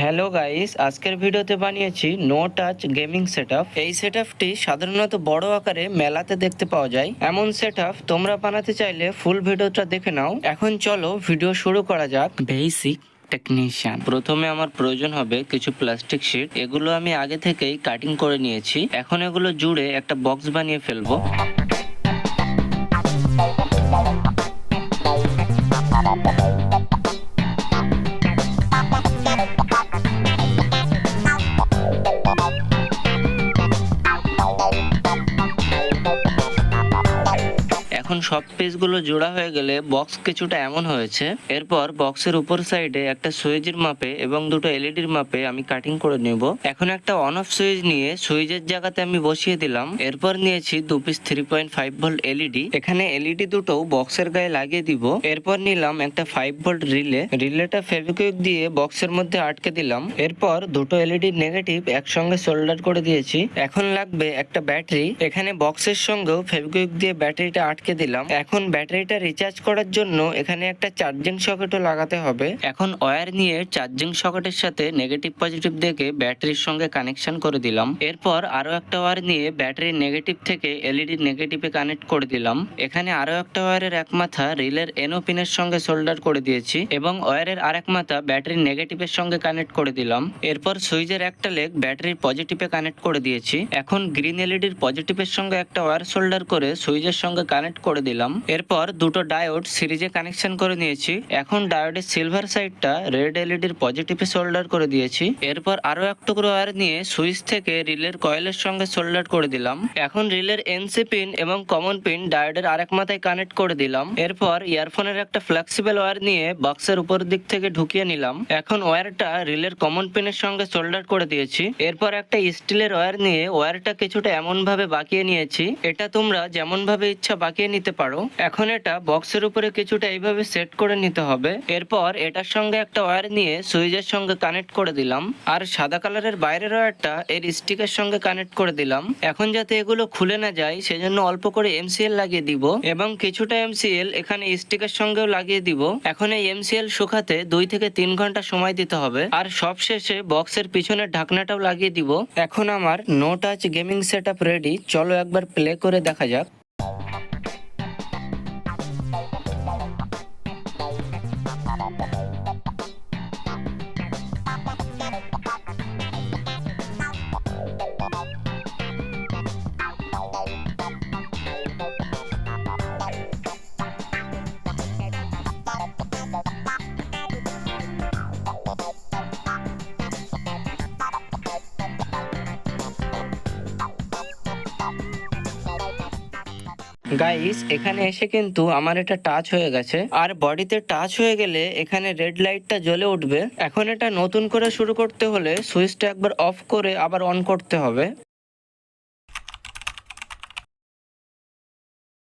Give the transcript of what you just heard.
Hello guys আজকের ভিডিওতে বানিয়েছি নো টাচ গেমিং সেটআপ এই সেটআপটি সাধারণত বড় আকারে মেলাতে দেখতে পাওয়া যায়। এমন সেটআপ তোমরা বানাতে চাইলে ফুল ভিডিওটা দেখে নাও। এখন চলো ভিডিও শুরু করা যাক। বেসিক টেকনিশিয়ান প্রথমে আমার প্রয়োজন হবে কিছু প্লাস্টিক শিট এগুলো আমি আগে থেকেই কাটিং করে নিয়েছি। এখন এগুলো জুড়ে একটা বক্স বানিয়ে ফেলব। Bye. এখন সব পেজগুলো জোড়া হয়ে গেলে বক্স কিছুটা এমন হয়েছে। এরপর বক্সের উপর সাইডে একটা সুইচের মাপে এবং দুটো এলইডির মাপে আমি কাটিং করে নেব। এখন একটা অন অফ সুইচ নিয়ে সুইচের জায়গাতে আমি বসিয়ে দিলাম। এরপর নিয়েছি দু piece three point five volt LED. এখানে এলইডি দুটো বক্সের গায়ে লাগিয়ে দিব। এরপর নিলাম একটা ফাইভ ভোল্ট রিলে। রিলেটা ফেভিকুইক দিয়ে বক্সের মধ্যে আটকে দিলাম। এরপর দুটো এলইডি নেগেটিভ একসঙ্গে সোল্ডার করে দিয়েছি। এখন লাগবে একটা ব্যাটারি। এখানে বক্সের সঙ্গেও ফেভিকুইক দিয়ে ব্যাটারিটা আটকে দিলাম। এখন ব্যাটারিটা রিচার্জ করার জন্য এখানে একটা চার্জিং সকেটও লাগাতে হবে। এখন ওয়্যার নিয়ে চার্জিং সকেটের সাথে নেগেটিভ পজিটিভ দেখে ব্যাটারির সঙ্গে কানেকশন করে দিলাম। এরপর আরও একটা ওয়্যার নিয়ে ব্যাটারির নেগেটিভ থেকে এলইডি নেগেটিভে কানেক্ট করে দিলাম। এখানে আরও একটা ওয়্যারের এক মাথা রিলের এনো পিনের সঙ্গে সোল্ডার করে দিয়েছি এবং ওয়্যারের আরেক মাথা ব্যাটারির নেগেটিভের সঙ্গে কানেক্ট করে দিলাম। এরপর সুইচের একটা লেগ ব্যাটারির পজিটিভে কানেক্ট করে দিয়েছি। এখন গ্রিন এলইডির পজিটিভের সঙ্গে একটা ওয়্যার সোল্ডার করে সুইচের সঙ্গে কানেক্ট করে দিলাম। এরপর দুটো ডায়োড সিরিজে কানেকশন করে নিয়েছি। এখন ডায়োডের সিলভার সাইডটা রেড এলইডির পজিটিভে সোল্ডার করে দিয়েছি। এরপর আরও এক টুকরো ওয়্যার নিয়ে সুইচ থেকে রিলের কয়েলের সঙ্গে সোল্ডার করে দিলাম। এখন রিলের এনসি পিন এবং কমন পিন ডায়োডের আরেক মাথায় কানেক্ট করে দিলাম। এরপর ইয়ারফোনের একটা ফ্লেক্সিবল ওয়্যার নিয়ে বক্সের উপর দিক থেকে ঢুকিয়ে নিলাম। এখন ওয়্যারটা রিলের কমন পিনের সঙ্গে সোল্ডার করে দিয়েছি। এরপর একটা স্টিলের ওয়্যার নিয়ে ওয়্যারটা কিছুটা এমন ভাবে বাঁকিয়ে নিয়েছি। এটা তোমরা যেমন ভাবে ইচ্ছা বাঁকিয়ে নিতে পারো। এখন এটা বক্সের উপরে কিছুটা এইভাবে সেট করে নিতে হবে। এরপর এটার সঙ্গে একটা ওয়্যার নিয়ে সুইচের সঙ্গে কানেক্ট করে দিলাম। আর সাদা কালারের বাইরের ওয়্যারটা এর স্টিকের সঙ্গে কানেক্ট করে দিলাম। এখন যাতে এগুলো খুলে না যায়, সেজন্য অল্প করে এমসিএল লাগিয়ে দিব এবং কিছুটা এমসিএল এখানে স্টিকের সঙ্গেও লাগিয়ে দিব। এখন এই এমসিএল শুকাতে দুই থেকে তিন ঘণ্টা সময় দিতে হবে। আর সব শেষে বক্সের পিছনের ঢাকনাটাও লাগিয়ে দিব। এখন আমার no touch gaming set ready চলো একবার প্লে করে দেখা যাক। Mama. গাইস এখানে এসে কিন্তু আমার এটা টাচ হয়ে গেছে। আর বডিতে টাচ হয়ে গেলে এখানে রেড লাইটটা জ্বলে উঠবে। এখন এটা নতুন করে শুরু করতে হলে সুইচটা একবার অফ করে আবার অন করতে হবে।